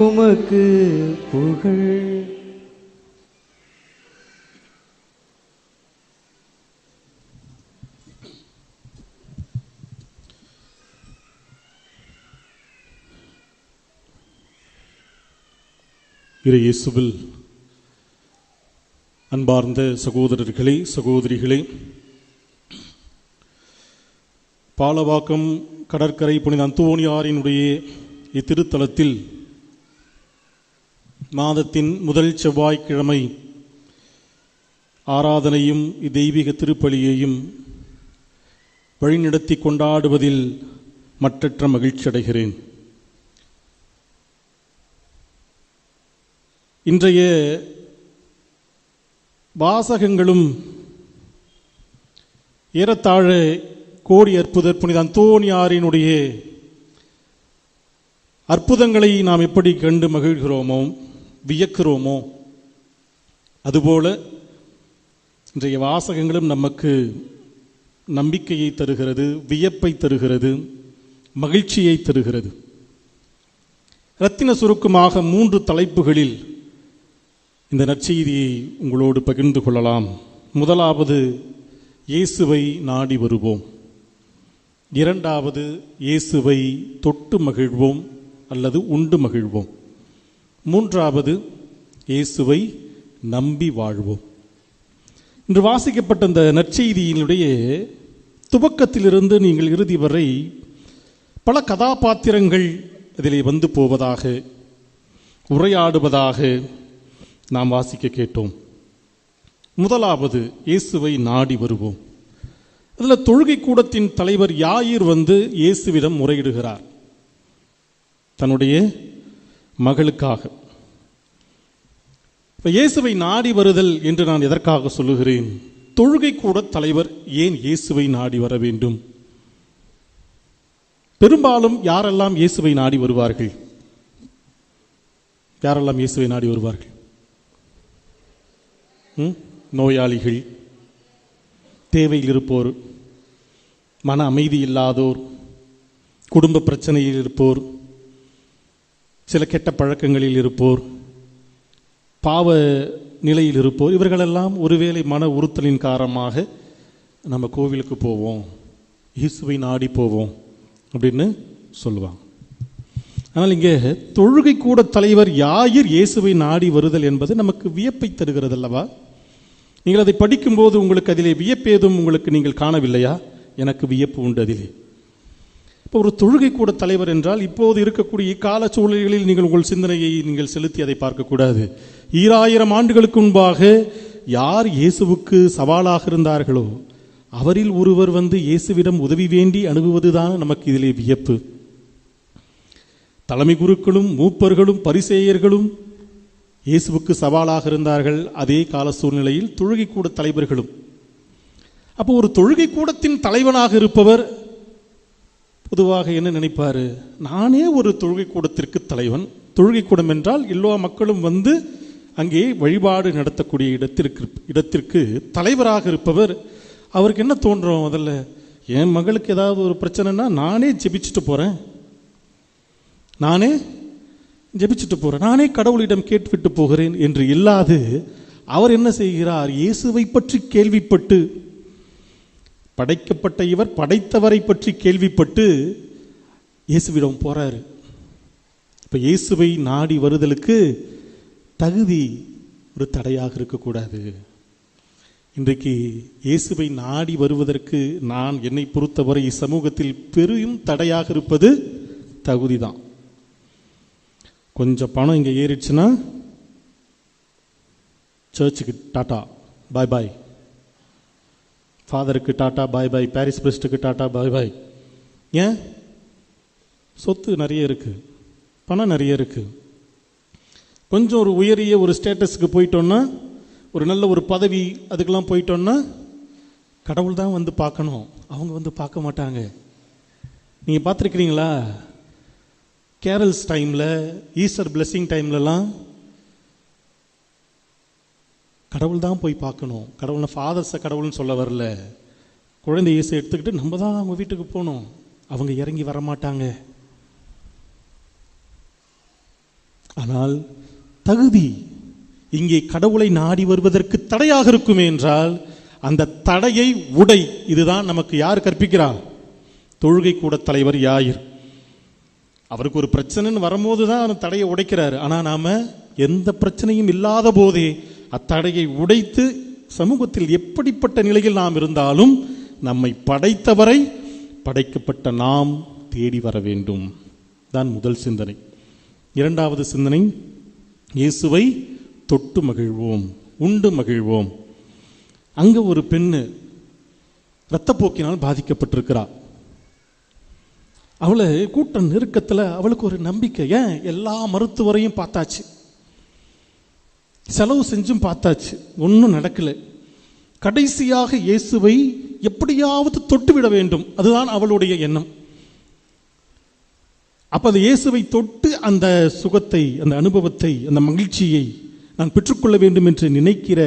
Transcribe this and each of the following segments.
உமக்கு புகழ். இயேசுவில் அன்பார்ந்த சகோதரர்களே சகோதரிகளே பாலவாக்கம் கடற்கரை புனித அந்தோணியாரினுடைய இத்திருத்தலத்தில் மாதத்தின் முதல் செவ்வாய்க்கிழமை ஆராதனையும் தெய்வீக திருப்பலியையும் வழிநடத்தி கொண்டாடுவதில் மற்றற்ற மகிழ்ச்சி அடைகிறேன். இன்றைய வாசகங்களும் ஏறத்தாழ கோடி அற்புதர் புனித அந்தோணியாரினுடைய அற்புதங்களை நாம் எப்படி கண்டு மகிழ்கிறோமோ வியக்கிறோமோ? அதுபோல இன்றைய வாசகங்களும் நமக்கு நம்பிக்கையை தருகிறது வியப்பை தருகிறது மகிழ்ச்சியை தருகிறது. ரத்தின சுருக்கமாக மூன்று தலைப்புகளில் இந்த நற்செய்தியை உங்களோடு பகிர்ந்து கொள்ளலாம். முதலாவது இயேசுவை நாடி வருவோம். இரண்டாவது இயேசுவை தொட்டு மகிழ்வோம் அல்லது உண்டு மகிழ்வோம். மூன்றாவது இயேசுவை நம்பி வாழ்வோம். இன்று வாசிக்கப்பட்ட இந்த நற்செய்தியினுடைய துவக்கத்திலிருந்து நீங்கள் இறுதி வரை பல கதாபாத்திரங்கள் இதிலே வந்து போவதாக உரையாடுவதாக நாம் வாசிக்க கேட்டோம். முதலாவது இயேசுவை நாடி வருவோம். அதில் தொழுகை கூடத்தின் தலைவர் யாயிர் வந்து இயேசுவிடம் முறையிடுகிறார். தன்னுடைய மகளுக்காக. இப்போ இயேசுவை நாடி வருதல் என்று நான் எதற்காக சொல்லுகிறேன்? தொழுகை கூட தலைவர் ஏன் இயேசுவை நாடி வர வேண்டும்? பெரும்பாலும் யாரெல்லாம் இயேசுவை நாடி வருவார்கள்? யாரெல்லாம் இயேசுவை நாடி வருவார்கள்? நோயாளிகள் தேவையில் இருப்போர் மன அமைதி இல்லாதோர் குடும்ப பிரச்சனையில் இருப்போர் சில கெட்ட பழக்கங்களில் இருப்போர் பாவ நிலையில் இருப்போர் இவர்களெல்லாம் ஒருவேளை மன உறுத்தலின் காரணமாக நம்ம கோவிலுக்கு போவோம் இயேசுவை நாடி போவோம் அப்படின்னு சொல்லுவாங்க. ஆனால் இங்கே தொழுகை கூட தலைவர் யாயிர் இயேசுவை நாடி வருதல் என்பது நமக்கு வியப்பை தருகிறது அல்லவா நீங்கள் அதை படிக்கும்போது உங்களுக்கு அதிலே வியப்பேதும் உங்களுக்கு நீங்கள் காணவில்லையா? எனக்கு வியப்பு உண்டு அதிலே. இப்போ ஒரு தொழுகை கூட தலைவர் என்றால் இப்போது இருக்கக்கூடிய இக்கால சூழல்களில் நீங்கள் உங்கள் சிந்தனையை நீங்கள் செலுத்தி அதை பார்க்கக்கூடாது. ஈராயிரம் ஆண்டுகளுக்கு முன்பாக யார் இயேசுவுக்கு சவாலாக இருந்தார்களோ அவரில் ஒருவர் வந்து இயேசுவிடம் உதவி வேண்டி அணுகுவதுதான் நமக்கு இதிலே வியப்பு. தலைமை குருக்களும் மூப்பர்களும் பரிசேயர்களும் இயேசுவுக்கு சவாலாக இருந்தார்கள் அதே கால சூழ்நிலையில் தொழுகை கூட தலைவர்களும். அப்போ ஒரு தொழுகை கூடத்தின் தலைவனாக இருப்பவர் பொதுவாக என்ன நினைப்பார்? நானே ஒரு தொழுகை கூடத்திற்கு தலைவன். தொழுகை கூடம் என்றால் எல்லா மக்களும் வந்து அங்கே வழிபாடு நடத்தக்கூடிய இடத்திற்கு இடத்திற்கு தலைவராக இருப்பவர். அவருக்கு என்ன தோன்றும் முதல்ல? என் மகளுக்கு ஏதாவது ஒரு பிரச்சனைனா நானே ஜெபிச்சுட்டு போகிறேன் நானே ஜெபிச்சுட்டு போகிறேன் நானே கடவுளிடம் கேட்டுவிட்டு போகிறேன் என்று இல்லாது அவர் என்ன செய்கிறார்? இயேசுவை பற்றி கேள்விப்பட்டு படைக்கப்பட்ட இவர் படைத்தவரை பற்றி கேள்விப்பட்டு இயேசுவிடம் போறாரு. இப்போ இயேசுவை நாடி வருதலுக்கு தகுதி ஒரு தடையாக இருக்கக்கூடாது. இன்றைக்கு இயேசுவை நாடி வருவதற்கு நான் என்னை பொறுத்தவரை சமூகத்தில் பெரும் தடையாக இருப்பது தகுதி தான் கொஞ்சம் பணம் இங்கே ஏறிடுச்சுன்னா சர்ச்சுக்கு டாட்டா பாய் பாய் ஃபாதருக்கு டாட்டா பாய் பாய் பாரிஸ் பிரஸ்ட்டுக்கு டாட்டா பாய் பாய் ஏன்? சொத்து நிறைய இருக்குது பணம் நிறைய இருக்குது கொஞ்சம் ஒரு உயரிய ஒரு ஸ்டேட்டஸ்க்கு போயிட்டோன்னா ஒரு நல்ல ஒரு பதவி அதுக்கெல்லாம் போயிட்டோன்னா கடவுள் தான் வந்து பார்க்கணும். அவங்க வந்து பார்க்க மாட்டாங்க. நீங்கள் பார்த்துருக்கிறீங்களா? கேரல்ஸ் டைமில் ஈஸ்டர் பிளெஸ்ஸிங் டைம்லலாம் கடவுள் தான் போய் பார்க்கணும். கடவுளை ஃபாதர்ஸை கடவுள்னு சொல்ல வரல. குழந்தை இயேசு எடுத்துக்கிட்டு நம்ம தான் அவங்க வீட்டுக்கு போகணும். அவங்க இறங்கி வர மாட்டாங்க ஆனால் தகுதி இங்கே கடவுளை நாடி வருவதற்கு தடையாக இருக்குமே என்றால் அந்த தடையை உடை. இதுதான் நமக்கு யார் கற்பிக்கிறார்? தொழுகை கூட தலைவர் யாயிர். அவருக்கு ஒரு பிரச்சனைன்னு வரும்போது தான் அந்த தடையை உடைக்கிறாரு. ஆனால் நாம எந்த பிரச்சனையும் இல்லாத போதே அத்தடையை உடைத்து சமூகத்தில் எப்படிப்பட்ட நிலையில் நாம் இருந்தாலும் நம்மை படைத்தவரை படைக்கப்பட்ட நாம் தேடி வர வேண்டும். தான் முதல் சிந்தனை. இரண்டாவது சிந்தனை இயேசுவை தொட்டு மகிழ்வோம் உண்டு மகிழ்வோம். அங்க ஒரு பெண்ணு இரத்தப்போக்கினால் பாதிக்கப்பட்டிருக்கிறாள் அவளை கூட்ட நெருக்கத்தில் அவளுக்கு ஒரு நம்பிக்கை. ஏன்? எல்லா மருத்துவரையும் பார்த்தாச்சு. செலவு செஞ்சும் பார்த்தாச்சு. ஒன்றும் நடக்கலை. கடைசியாக இயேசுவை எப்படியாவது தொட்டுவிட வேண்டும். அதுதான் அவளுடைய எண்ணம். அப்போ அந்த இயேசுவை தொட்டு அந்த சுகத்தை அந்த அனுபவத்தை அந்த மகிழ்ச்சியை நான் பெற்றுக்கொள்ள வேண்டும் என்று நினைக்கிற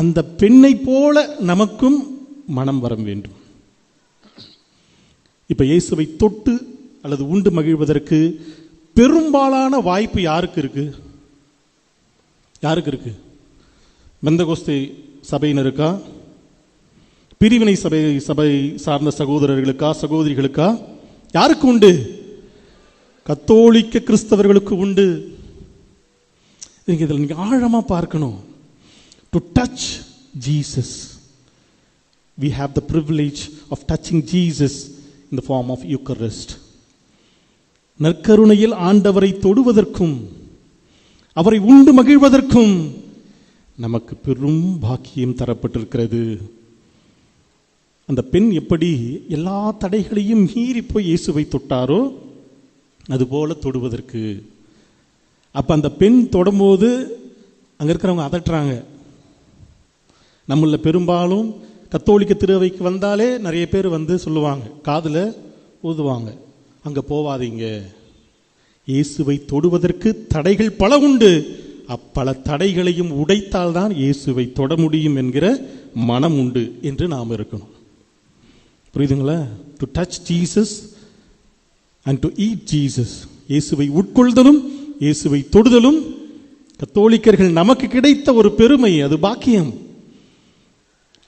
அந்த பெண்ணை போல நமக்கும் மனம் வர வேண்டும். இப்போ இயேசுவை தொட்டு அல்லது உண்டு மகிழ்வதற்கு பெரும்பாலான வாய்ப்பு யாருக்கு இருக்குது யாருக்கு இருக்கு? மெந்தகோஸ்தை சபையினருக்கா? பிரிவினை சபை சபை சார்ந்த சகோதரர்களுக்கா சகோதரிகளுக்கா? யாருக்கு உண்டு? கத்தோலிக்க கிறிஸ்தவர்களுக்கு உண்டு. நீங்க இதில் நீங்க ஆழமா பார்க்கணும். To touch Jesus we have the privilege of touching Jesus in the form of Eucharist நற்கருணையில் ஆண்டவரை தொடுவதற்கும் அவரை உண்டு மகிழ்வதற்கும் நமக்கு பெரும் பாக்கியம் தரப்பட்டிருக்கிறது. அந்த பெண் எப்படி எல்லா தடைகளையும் மீறி போய் இயேசுவை தொட்டாரோ அதுபோல தொடுவதற்கு. அப்ப அந்த பெண் தொடும்போது அங்க இருக்கிறவங்க அதட்டுறாங்க. நம்மள பெரும்பாலும் கத்தோலிக்க திருவைக்கு வந்தாலே நிறைய பேர் வந்து சொல்லுவாங்க காதுல ஊதுவாங்க அங்க போவாதீங்க. இயேசுவை தொடுவதற்கு தடைகள் பல உண்டு. அப்பல தடைகளையும் உடைத்தால்தான் இயேசுவை தொட முடியும் என்கிற மனம் உண்டு என்று நாம் இருக்கணும். புரியுதுங்களா? To touch Jesus and to eat Jesus இயேசுவை உட்கொள்தலும் இயேசுவை தொடுதலும் கத்தோலிக்கர்கள் நமக்கு கிடைத்த ஒரு பெருமை அது பாக்கியம்.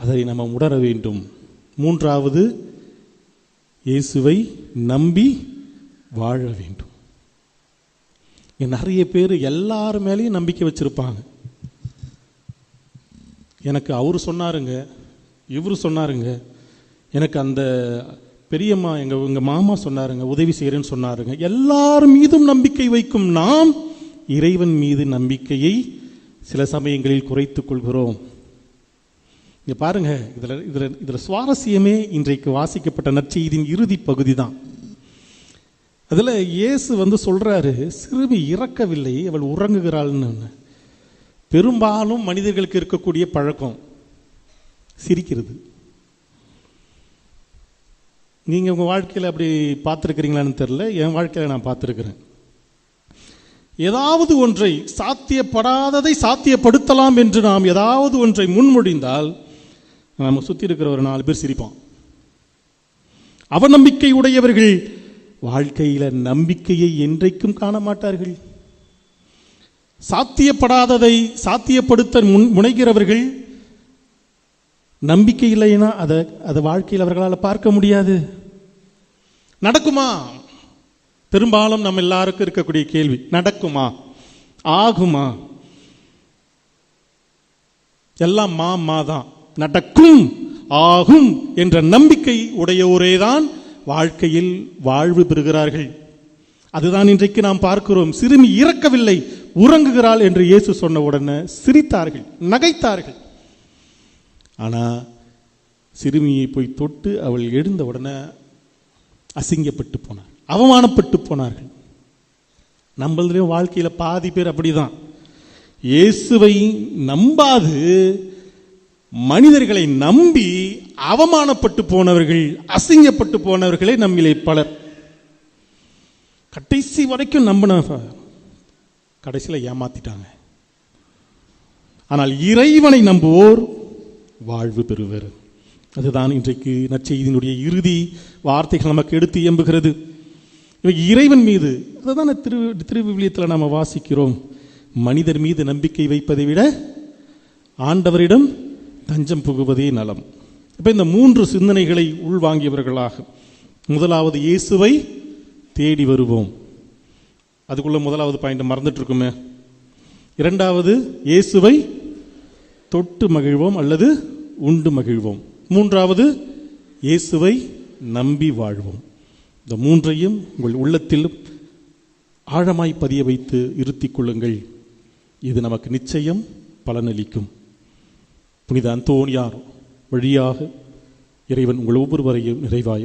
அதை நம்ம உணர வேண்டும். மூன்றாவது இயேசுவை நம்பி வாழ வேண்டும். நிறைய பேர் எல்லார் மேலேயும் நம்பிக்கை வச்சுருப்பாங்க. எனக்கு அவரு சொன்னாருங்க இவரு சொன்னாருங்க எனக்கு அந்த பெரியம்மா எங்கள் எங்கள் மாமா சொன்னாருங்க உதவி செய்கிறேன்னு சொன்னாருங்க. எல்லார் மீதும் நம்பிக்கை வைக்கும் நாம் இறைவன் மீது நம்பிக்கையை சில சமயங்களில் குறைத்து கொள்கிறோம். இங்கே பாருங்க இதில் இதில் இதில் சுவாரஸ்யமே இன்றைக்கு வாசிக்கப்பட்ட நற்செய்தியின் இறுதி பகுதி தான் அதில் இயேசு வந்து சொல்கிறாரு சிறுமி இறக்கவில்லை அவள் உறங்குகிறாள்னு பெரும்பாலும் மனிதர்களுக்கு இருக்கக்கூடிய பழக்கம் சிரிக்கிறது. நீங்கள் உங்கள் வாழ்க்கையில் அப்படி பார்த்துருக்கிறீங்களான்னு தெரில என் வாழ்க்கையில் நான் பார்த்துருக்குறேன். ஏதாவது ஒன்றை சாத்தியப்படாததை சாத்தியப்படுத்தலாம் என்று நாம் ஏதாவது ஒன்றை முன்மொழிந்தால் நம்ம சுற்றி இருக்கிற ஒரு நாலு பேர் சிரிப்பான் அவநம்பிக்கை உடையவர்கள் வாழ்க்கையில் நம்பிக்கையை என்றைக்கும் காண மாட்டார்கள் சாத்தியப்படாததை சாத்தியப்படுத்த முன் முனைகிறவர்கள் நம்பிக்கை இல்லைன்னா அதை அதை வாழ்க்கையில் அவர்களால் பார்க்க முடியாது. நடக்குமா? பெரும்பாலும் நம்ம எல்லாருக்கும் இருக்கக்கூடிய கேள்வி நடக்குமா? ஆகுமா? எல்லாம் மா மாதான் நடக்கும் ஆகும் என்ற நம்பிக்கை உடையோரே தான் வாழ்க்கையில் வாழ்வு பெறுகிறார்கள். அதுதான் இன்றைக்கு நாம் பார்க்கிறோம். சிறுமி இறக்கவில்லை உறங்குகிறாள் என்று இயேசு சொன்ன உடனே சிரித்தார்கள் நகைத்தார்கள். ஆனால் சிறுமியை போய் தொட்டு அவள் எழுந்த உடனே அசிங்கப்பட்டு போனார் அவமானப்பட்டு போனார்கள். நம்மளுடைய வாழ்க்கையில் பாதி பேர் அப்படிதான். இயேசுவை நம்பாது மனிதர்களை நம்பி அவமானப்பட்டு போனவர்கள் அசிங்கப்பட்டு போனவர்களே நம்மிலே பலர். கடைசி வரைக்கும் நம்பின கடைசியில் ஏமாத்திட்டாங்க. ஆனால் இறைவனை நம்புவோர் வாழ்வு பெறுவர். அதுதான் இன்றைக்கு நற்செய்தியினுடைய இறுதி வார்த்தைகள் நமக்கு எடுத்து எம்புகிறது. இறைவன் மீது அதுதானே திரு திருவிவிலியத்தில் நாம் வாசிக்கிறோம். மனிதர் மீது நம்பிக்கை வைப்பதை விட ஆண்டவரிடம் தஞ்சம் புகுவதே நலம். இப்போ இந்த மூன்று சிந்தனைகளை உள்வாங்கியவர்களாக முதலாவது இயேசுவை தேடி வருவோம். அதுக்குள்ள முதலாவது பாயிண்ட் மறந்துட்டு இருக்குமே இரண்டாவது இயேசுவை தொட்டு மகிழ்வோம் அல்லது உண்டு மகிழ்வோம். மூன்றாவது இயேசுவை நம்பி வாழ்வோம். இந்த மூன்றையும் உங்கள் உள்ளத்தில் ஆழமாய் பதிய வைத்து இருத்திக் கொள்ளுங்கள். இது நமக்கு நிச்சயம் பலனளிக்கும். புனித அந்தோணியார் வழியாக இறைவன் உங்கள் ஒவ்வொருவரையும் நிறைவாய்